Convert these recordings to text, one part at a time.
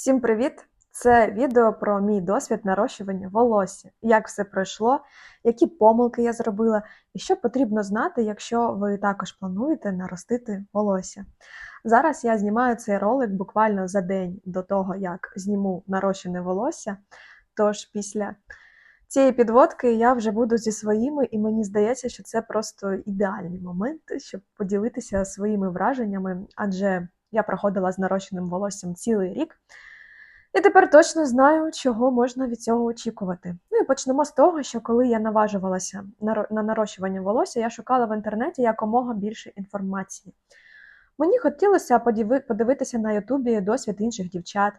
Всім привіт! Це відео про мій досвід нарощування волосся, як все пройшло, які помилки я зробила, і що потрібно знати, якщо ви також плануєте наростити волосся. Зараз я знімаю цей ролик буквально за день до того, як зніму нарощене волосся. Тож після цієї підводки я вже буду зі своїми, і мені здається, що це просто ідеальний момент, щоб поділитися своїми враженнями, адже я проходила з нарощеним волоссям цілий рік. І тепер точно знаю, чого можна від цього очікувати. Ну і почнемо з того, що коли я наважувалася на нарощування волосся, я шукала в інтернеті якомога більше інформації. Мені хотілося подивитися на Ютубі досвід інших дівчат,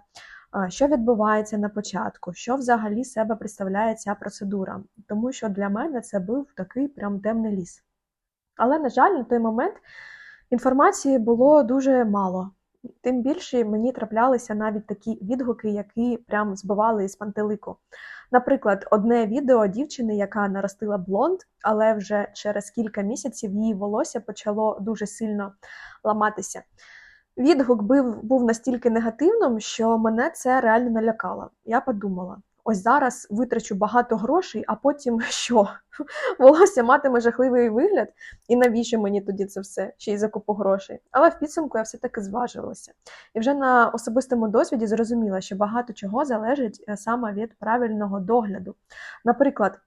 що відбувається на початку, що взагалі себе представляє ця процедура, тому що для мене це був такий прям темний ліс. Але, на жаль, на той момент інформації було дуже мало. Тим більше мені траплялися навіть такі відгуки, які прям збивали із пантелику. Наприклад, одне відео дівчини, яка наростила блонд, але вже через кілька місяців її волосся почало дуже сильно ламатися. Відгук був, настільки негативним, що мене це реально налякало. Я подумала: ось зараз витрачу багато грошей, а потім що? Волосся матиме жахливий вигляд, і навіщо мені тоді це все ще й за купу грошей? Але в підсумку я все-таки зважилася. І вже на особистому досвіді зрозуміла, що багато чого залежить е, саме від правильного догляду. Наприклад,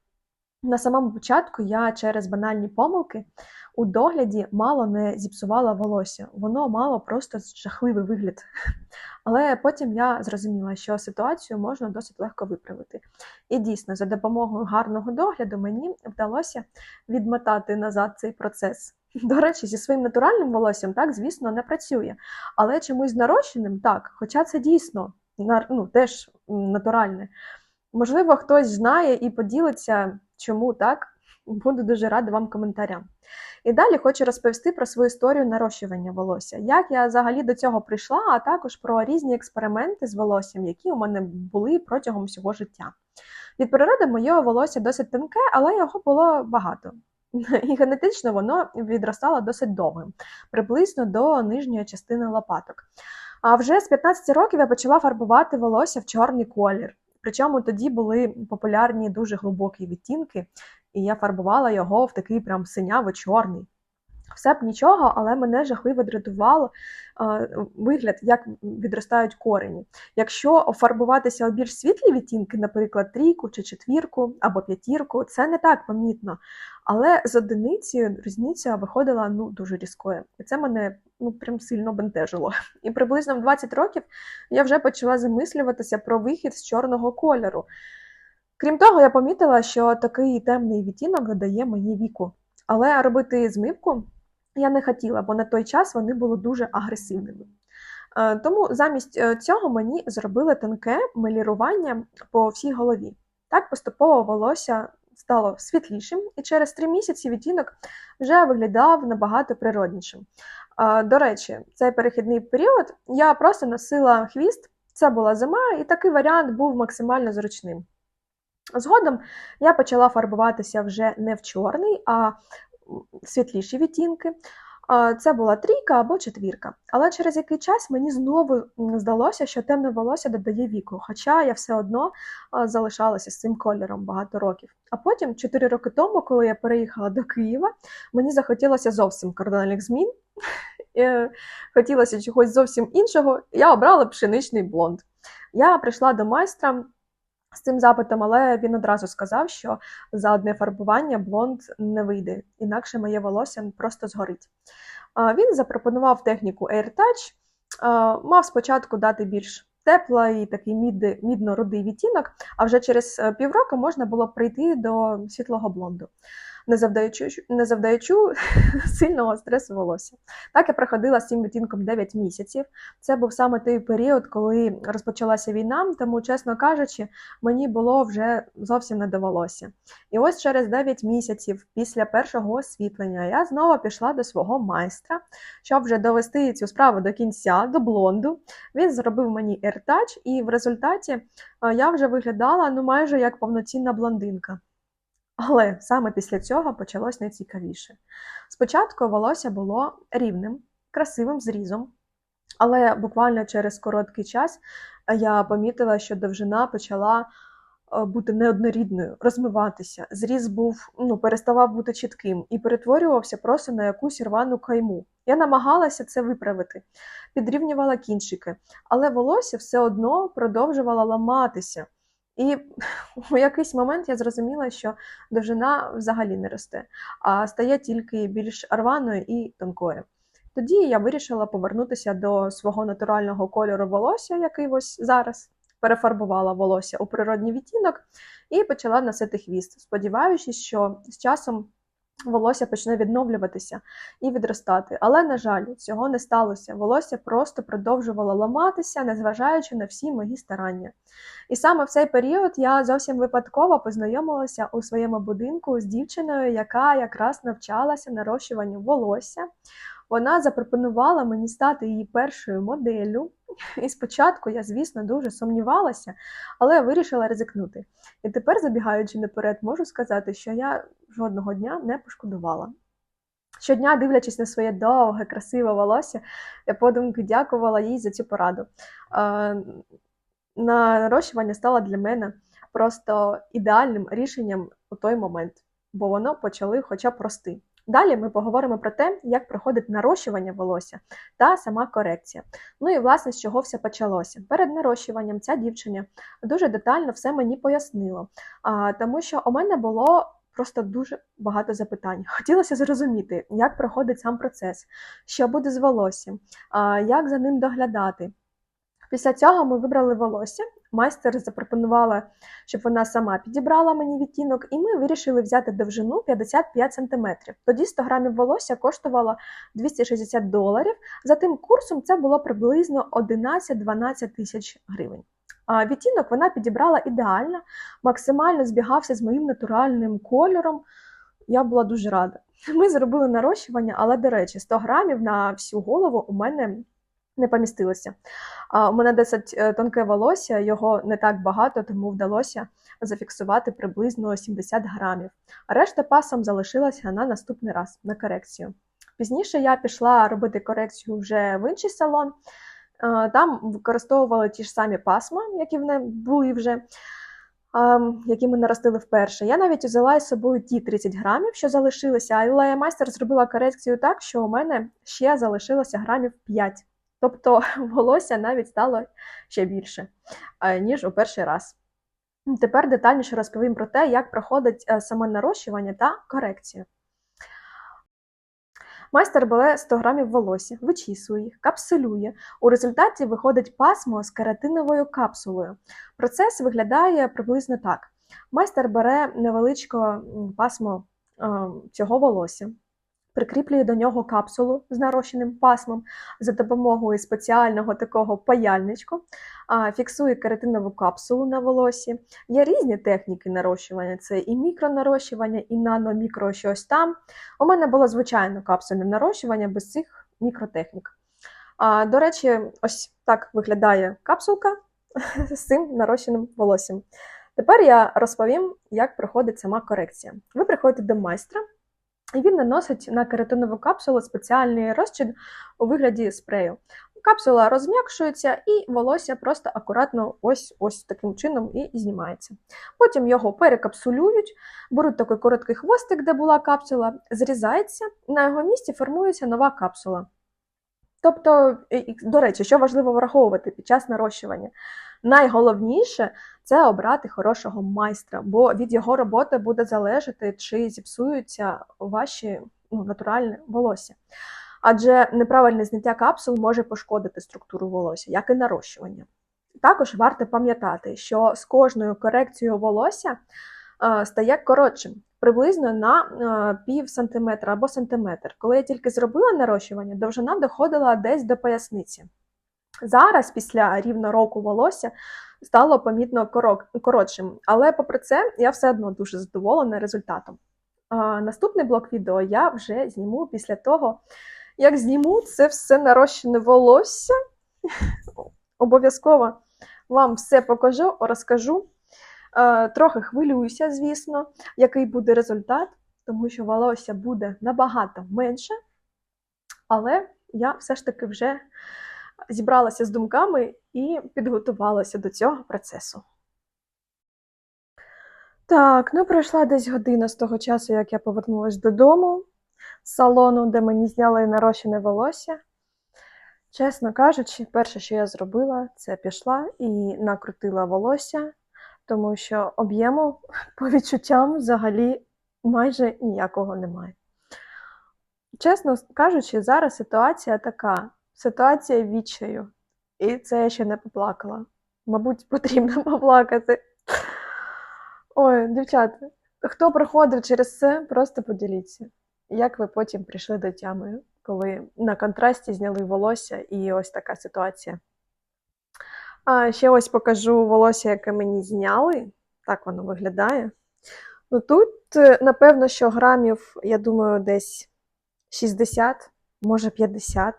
на самому початку я через банальні помилки у догляді мало не зіпсувала волосся, воно мало просто жахливий вигляд. Але потім я зрозуміла, що ситуацію можна досить легко виправити. І дійсно, за допомогою гарного догляду мені вдалося відмотати назад цей процес. До речі, зі своїм натуральним волоссям так, звісно, не працює. Але чомусь нарощеним так, хоча це дійсно ну, теж натуральне. Можливо, хтось знає і поділиться, чому так. Буду дуже рада вам коментарям. І далі хочу розповісти про свою історію нарощування волосся, як я взагалі до цього прийшла, а також про різні експерименти з волоссям, які у мене були протягом всього життя. Від природи моє волосся досить тонке, але його було багато. І генетично воно відростало досить довгим, приблизно до нижньої частини лопаток. А вже з 15 років я почала фарбувати волосся в чорний колір. Причому тоді були популярні дуже глибокі відтінки, і я фарбувала його в такий прям синяво-чорний. Все б нічого, але мене жахливо дратувало е, вигляд, як відростають корені. Якщо фарбуватися у більш світлі відтінки, наприклад, трійку чи четвірку або п'ятірку, це не так помітно. Але з одиницею різниця виходила ну, дуже різкою. І це мене ну, прям сильно бентежило. І приблизно в 20 років я вже почала замислюватися про вихід з чорного кольору. Крім того, я помітила, що такий темний відтінок додає мені віку. Але робити змивку я не хотіла, бо на той час вони були дуже агресивними. Е, тому замість е, цього мені зробили тонке мелірування по всій голові. Так поступово волосся стало світлішим, і через три місяці відтінок вже виглядав набагато природнішим. Е, до речі, цей перехідний період я просто носила хвіст, це була зима, і такий варіант був максимально зручним. Згодом я почала фарбуватися вже не в чорний, а світліші відтінки. Це була трійка або четвірка. Але через який час мені знову здалося, що темне волосся додає віку, хоча я все одно залишалася з цим кольором багато років. А потім, 4 роки тому, коли я переїхала до Києва, мені захотілося зовсім кардинальних змін. Хотілося чогось зовсім іншого. Я обрала пшеничний блонд. Я прийшла до майстра з цим запитом, але він одразу сказав, що за одне фарбування блонд не вийде, інакше моє волосся просто згорить. Він запропонував техніку AirTouch, мав спочатку дати більш теплий такий мідно-рудий відтінок, а вже через е, півроку можна було прийти до світлого блонду не завдаючи не завдаючи сильного стресу волосся. Так я проходила з цим відтінком 9 місяців. Це був саме той період, коли розпочалася війна, тому, чесно кажучи, мені було вже зовсім не до волосся. І ось через 9 місяців після першого освітлення я знову пішла до свого майстра, щоб вже довести цю справу до кінця, до блонду. Він зробив мені AirTouch, і в результаті я вже виглядала ну майже як повноцінна блондинка. Але саме після цього почалось найцікавіше. Спочатку волосся було рівним, красивим зрізом, Але буквально через короткий час е, я помітила, що довжина почала е, бути неоднорідною, розмиватися. Зріз був ну, переставав бути чітким і перетворювався просто на якусь рвану кайму. Я намагалася це виправити, підрівнювала кінчики, але волосся все одно продовжувало ламатися. І у якийсь момент я зрозуміла, що довжина взагалі не росте, а стає тільки більш рваною і тонкою. Тоді я вирішила повернутися до свого натурального кольору волосся, який ось зараз перефарбувала волосся у природній відтінок, і почала носити хвіст, сподіваючись, що з часом волосся почне відновлюватися і відростати. Але, на жаль, цього не сталося. Волосся просто продовжувало ламатися, незважаючи на всі мої старання. І саме в цей період я зовсім випадково познайомилася у своєму будинку з дівчиною, яка якраз навчалася нарощуванню волосся. Вона запропонувала мені стати її першою моделлю. І спочатку я, звісно, дуже сумнівалася, але вирішила ризикнути. І тепер, забігаючи наперед, можу сказати, що я жодного дня не пошкодувала. Щодня, дивлячись на своє довге, красиве волосся, я подумки дякувала їй за цю пораду. Нарощування стало для мене просто ідеальним рішенням у той момент, бо воно почали хоча б рости. Далі ми поговоримо про те, як проходить нарощування волосся та сама корекція. Ну і власне з чого все почалося. Перед нарощуванням ця дівчиня дуже детально все мені пояснила, тому що у мене було. Просто дуже багато запитань. Хотілося зрозуміти, як проходить сам процес, що буде з волоссям, як за ним доглядати. Після цього ми вибрали волосся майстер запропонувала, щоб вона сама підібрала мені відтінок, і ми вирішили взяти довжину 55 см. Тоді 100 грамів волосся коштувало 260 доларів. За тим курсом це було приблизно 11-12 тисяч гривень. А відтінок вона підібрала ідеально, максимально збігався з моїм натуральним кольором. Я була дуже рада. Ми зробили нарощування, але, до речі, 100 грамів на всю голову у мене не помістилося. У мене досить е, тонке волосся, його не так багато, тому вдалося зафіксувати приблизно 70 грамів. А решта пасом залишилася на наступний раз на корекцію. Пізніше я пішла робити корекцію вже в інший салон. Там використовували ті ж самі пасма, які в мене були вже. Які ми наростили вперше. Я навіть взяла із собою ті 30 грамів, що залишилися, але майстер зробила корекцію так, що у мене ще залишилося грамів 5. Тобто волосся навіть стало ще більше, ніж у перший раз. Тепер детальніше розповім про те, як проходить е, саме нарощування та корекція. Майстер бере 100 грамів волосся, вичісує їх, капсулює. У результаті виходить пасмо з кератиновою капсулою. Процес виглядає приблизно так: майстер бере невеличке пасмо е, цього волосся, прикріплює до нього капсулу з нарощеним пасмом за допомогою спеціального такого паяльничку, фіксує кератинову капсулу на волосі. Є різні техніки нарощування: це і мікронарощування, і нано-мікро щось там. У мене було звичайно капсульне нарощування без цих мікротехнік. А, До речі, ось так виглядає капсулка з цим нарощеним волоссям. Тепер я розповім, як проходить сама корекція. Ви приходите до майстра. І він наносить на кератинову капсулу спеціальний розчин у вигляді спрею. Капсула розм'якшується, і волосся просто акуратно ось ось таким чином і знімається. Потім його перекапсулюють, беруть такий короткий хвостик, де була капсула, зрізається, на його місці формується нова капсула. Тобто, до речі, що важливо враховувати під час нарощування? Найголовніше це обрати хорошого майстра, бо від його роботи буде залежати, чи зіпсуються ваші ну, натуральне волосся. Адже неправильне зняття капсул може пошкодити структуру волосся, як і нарощування. Також варто пам'ятати, що з кожною корекцією волосся е, стає коротшим, приблизно на е, пів сантиметра або сантиметр. Коли я тільки зробила нарощування, довжина доходила десь до поясниці. Зараз, після рівно року волосся, стало помітно коротшим, але попри це, я все одно дуже задоволена результатом. Наступний блок відео я вже зніму після того, як зніму це все нарощене волосся. Обов'язково вам все покажу, розкажу. Трохи хвилююся, звісно, який буде результат, тому що волосся буде набагато менше. Але я все ж таки вже зібралася з думками і підготувалася до цього процесу. Так, ну пройшла десь година з того часу, як я повернулася додому з салону, де мені зняли нарощене волосся. Чесно кажучи, перше, що я зробила, це пішла і накрутила волосся, тому що об'єму по відчуттям взагалі майже ніякого немає. Чесно кажучи, зараз ситуація така: ситуація відчаю. І це я ще не поплакала. Мабуть, потрібно поплакати. Ой, дівчата, хто проходив через це, просто поділіться. Як ви потім прийшли до тями, коли на контрасті зняли волосся і ось така ситуація. А ще ось покажу волосся, яке мені зняли. Так воно виглядає. Ну тут, е, напевно, що грамів, я думаю, десь 60, може 50.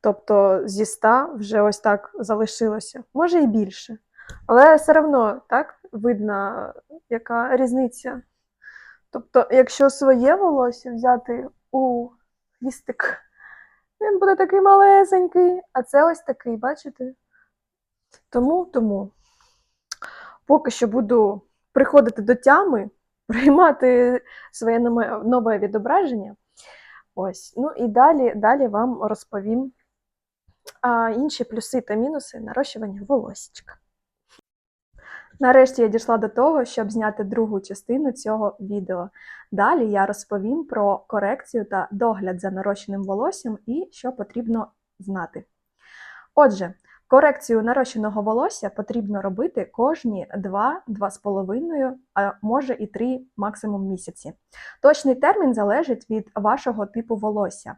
Тобто зі 100 вже ось так залишилося, може і більше. Але все одно так видно, яка різниця. Тобто, якщо своє волосся взяти у хвістик, він буде такий малесенький, а це ось такий, бачите? Тому, тому поки що буду приходити до тями, приймати своє нове- відображення. Ось. Ну і далі, далі вам розповім а, інші плюси та мінуси нарощування волосічка. Нарешті я дійшла до того, щоб зняти другу частину цього відео. Далі я розповім про корекцію та догляд за нарощеним волоссям і що потрібно знати. Отже, корекцію нарощеного волосся потрібно робити кожні 2-2,5, а може і 3 максимум місяці. Точний термін залежить від вашого типу волосся.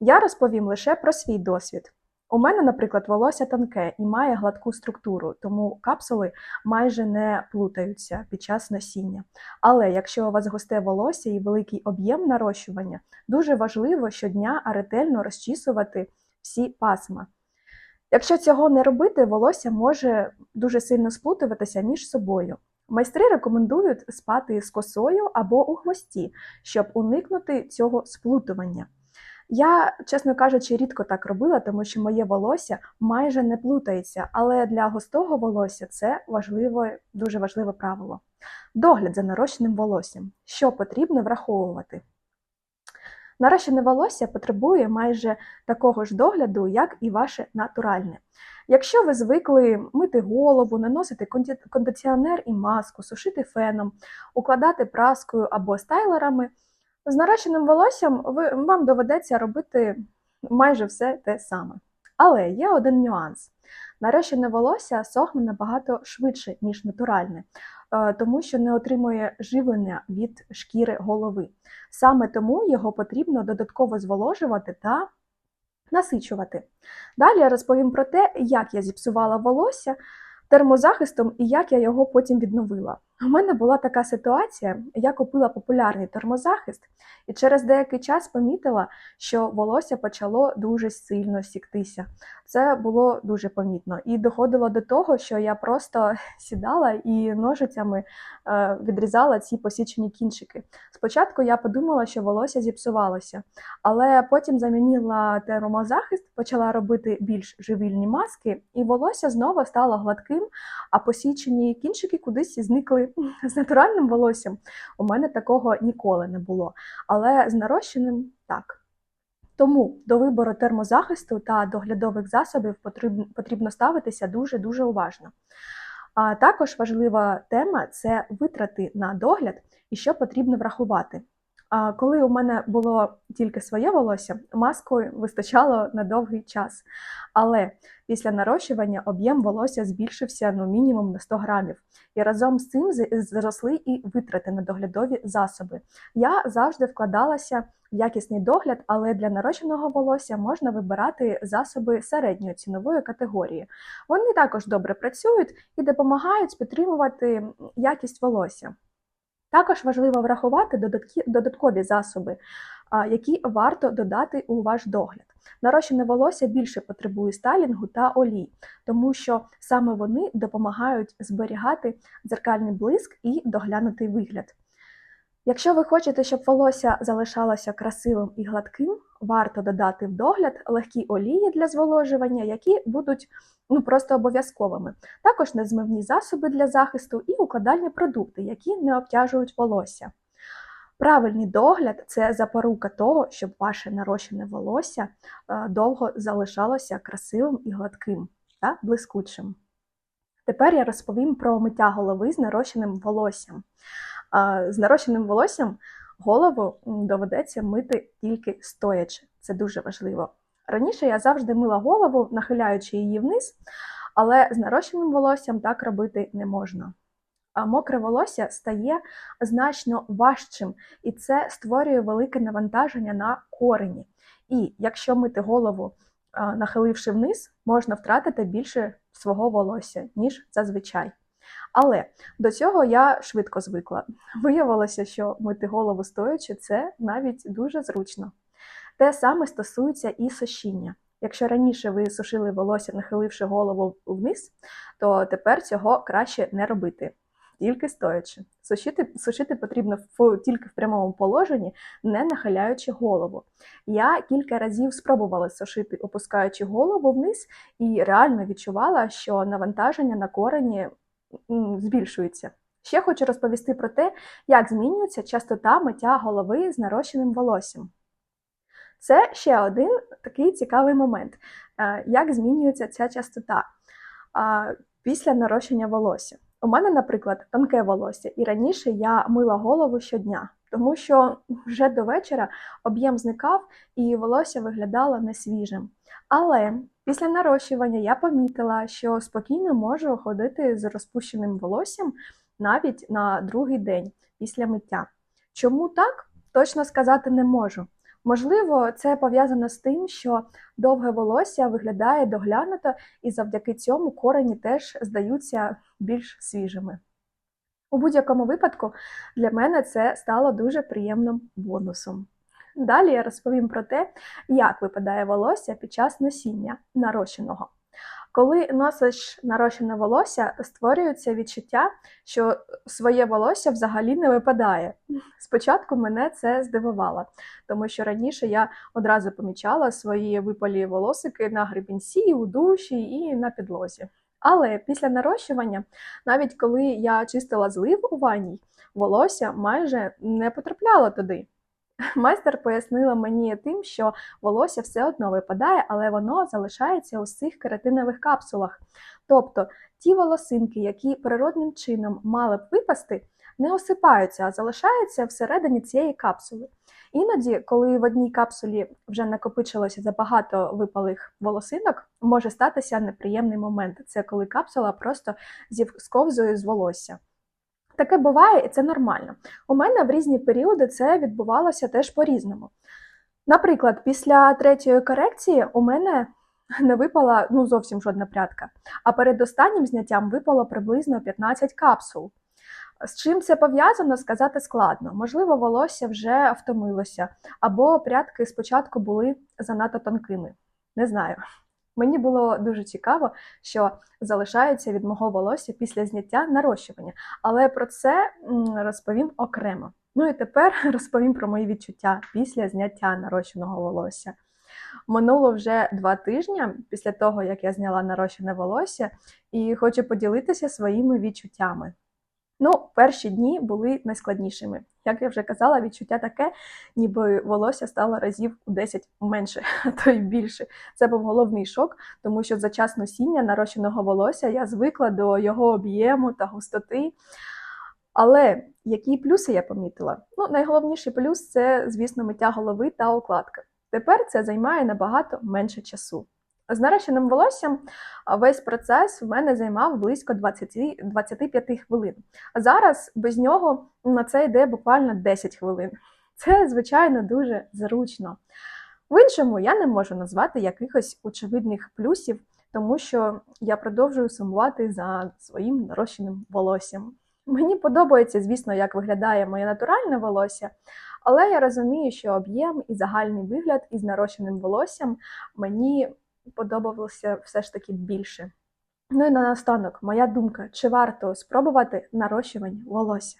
Я розповім лише про свій досвід. У мене, наприклад, волосся тонке і має гладку структуру, тому капсули майже не плутаються під час носіння. Але якщо у вас густе волосся і великий об'єм нарощування, дуже важливо щодня ретельно розчісувати всі пасма. Якщо цього не робити, волосся може дуже сильно сплутуватися між собою. Майстри рекомендують спати з косою або у хвості, щоб уникнути цього сплутування. Я, чесно кажучи, рідко так робила, тому що моє волосся майже не плутається, але для густого волосся це важливе, дуже важливе правило. Догляд за нарощеним волоссям. Що потрібно враховувати? Нарощене волосся потребує майже такого ж догляду, як і ваше натуральне. Якщо ви звикли мити голову, наносити кондиціонер і маску, сушити феном, укладати праскою або стайлерами, з нарощеним волоссям ви, вам доведеться робити майже все те саме. Але є один нюанс: нарощене волосся сохне набагато швидше, ніж натуральне, е, тому що не отримує живлення від шкіри голови. Саме тому його потрібно додатково зволожувати та насичувати. Далі я розповім про те, як я зіпсувала волосся термозахистом і як я його потім відновила. У мене була така ситуація, я купила популярний термозахист і через деякий час помітила, що волосся почало дуже сильно сіктися. Це було дуже помітно. І доходило до того, що я просто сідала і ножицями е, відрізала ці посічені кінчики. Спочатку я подумала, що волосся зіпсувалося, але потім замінила термозахист, почала робити більш живільні маски, і волосся знову стало гладким, а посічені кінчики кудись зникли. З натуральним волоссям у мене такого ніколи не було, але з нарощеним так. Тому до вибору термозахисту та доглядових засобів потрібно, ставитися дуже-дуже уважно. А також важлива тема це витрати на догляд і що потрібно врахувати. Коли у мене було тільки своє волосся, маскою вистачало на довгий час. Але після нарощування об'єм волосся збільшився ну, мінімум на 100 грамів. І разом з цим зросли і витрати на доглядові засоби. Я завжди вкладалася в якісний догляд, але для нарощеного волосся можна вибирати засоби середньої цінової категорії. Вони також добре працюють і допомагають підтримувати якість волосся. Також важливо врахувати додаткові засоби, які варто додати у ваш догляд. Нарощене волосся більше потребує стайлінгу та олій, тому що саме вони допомагають зберігати дзеркальний блиск і доглянутий вигляд. Якщо ви хочете, щоб волосся залишалося красивим і гладким, варто додати в догляд легкі олії для зволожування, які будуть ну, просто обов'язковими. Також незмивні засоби для захисту і укладальні продукти, які не обтяжують волосся. Правильний догляд це запорука того, щоб ваше нарощене волосся е, довго залишалося красивим і гладким та блискучим. Тепер я розповім про миття голови з нарощеним волоссям. З нарощеним волоссям голову доведеться мити тільки стоячи. Це дуже важливо. Раніше я завжди мила голову, нахиляючи її вниз, але з нарощеним волоссям так робити не можна. А мокре волосся стає значно важчим, і це створює велике навантаження на корені. І якщо мити голову, нахиливши вниз, можна втратити більше свого волосся, ніж зазвичай. Але до цього я швидко звикла. Виявилося, що мити голову стоячи це навіть дуже зручно. Те саме стосується і сушіння. Якщо раніше ви сушили волосся, нахиливши голову вниз, то тепер цього краще не робити, тільки стоячи. Сушити сушити потрібно в, тільки в прямому положенні, не нахиляючи голову. Я кілька разів спробувала сушити, опускаючи голову вниз, і реально відчувала, що навантаження на корені збільшується. Ще хочу розповісти про те, як змінюється частота миття голови з нарощеним волоссям. Це ще один такий цікавий момент, е, як змінюється ця частота після нарощення волосся. У мене, наприклад, тонке волосся, і раніше я мила голову щодня, тому що вже до вечора об'єм зникав і волосся виглядало несвіжим. Але після нарощування я помітила, що спокійно можу ходити з розпущеним волоссям навіть на другий день після миття. Чому так? Точно сказати не можу. Можливо, це пов'язано з тим, що довге волосся виглядає доглянуто, і завдяки цьому корені теж здаються більш свіжими. У будь-якому випадку для мене це стало дуже приємним бонусом. Далі я розповім про те, як випадає волосся під час носіння нарощеного. Коли носиш нарощене волосся, створюється відчуття, що своє волосся взагалі не випадає. Спочатку мене це здивувало, тому що раніше я одразу помічала свої випалі волосики на гребінці, у душі і на підлозі. Але після нарощування, навіть коли я чистила злив у ванній, волосся майже не потрапляло туди. Майстер пояснила мені тим, що волосся все одно випадає, але воно залишається у цих кератинових капсулах. Тобто ті волосинки, які природним чином мали б випасти, не осипаються, а залишаються всередині цієї капсули. Іноді, коли в одній капсулі вже накопичилося забагато випалих волосинок, може статися неприємний момент. Це коли капсула просто зісковзує з волосся. Таке буває і це нормально. У мене в різні періоди це відбувалося теж по-різному. Наприклад, після третьої корекції у мене не випала ну, зовсім жодна прядка, а перед останнім зняттям випало приблизно 15 капсул. З чим це пов'язано, сказати складно. Можливо, волосся вже втомилося, або прядки спочатку були занадто тонкими. Не знаю. Мені було дуже цікаво, що залишається від мого волосся після зняття нарощування, але про це розповім окремо. Ну і тепер розповім про мої відчуття після зняття нарощеного волосся. Минуло вже два тижні після того, як я зняла нарощене волосся, і хочу поділитися своїми відчуттями. Ну, перші дні були найскладнішими. Як я вже казала, відчуття таке, ніби волосся стало разів у 10 менше, а то й більше. Це був головний шок, тому що за час носіння нарощеного волосся я звикла до його об'єму та густоти. Але які плюси я помітила? Ну, найголовніший плюс це, звісно, миття голови та укладка. Тепер це займає набагато менше часу. З нарощеним волоссям весь процес в мене займав близько 20, 25 хвилин. А зараз без нього на це йде буквально 10 хвилин. Це, звичайно, дуже зручно. В іншому я не можу назвати якихось очевидних плюсів, тому що я продовжую сумувати за своїм нарощеним волоссям. Мені подобається, звісно, як виглядає моє натуральне волосся, але я розумію, що об'єм і загальний вигляд із нарощеним волоссям мені подобалося все ж таки більше. Ну і на наостанок, моя думка, чи варто спробувати нарощування волосся?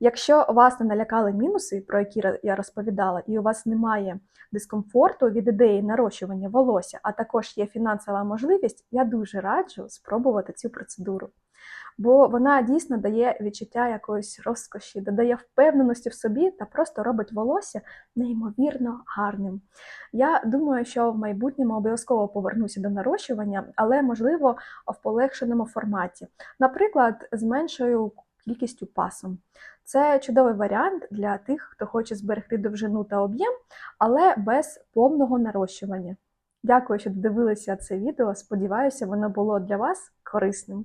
Якщо вас не налякали мінуси, про які я розповідала, і у вас немає дискомфорту від ідеї нарощування волосся, а також є фінансова можливість, я дуже раджу спробувати цю процедуру. Бо вона дійсно дає відчуття якоїсь розкоші, додає впевненості в собі та просто робить волосся неймовірно гарним. Я думаю, що в майбутньому обов'язково повернуся до нарощування, але можливо в полегшеному форматі, наприклад, з меншою кількістю пасом. Це чудовий варіант для тих, хто хоче зберегти довжину та об'єм, але без повного нарощування. Дякую, що додивилися це відео. Сподіваюся, воно було для вас корисним.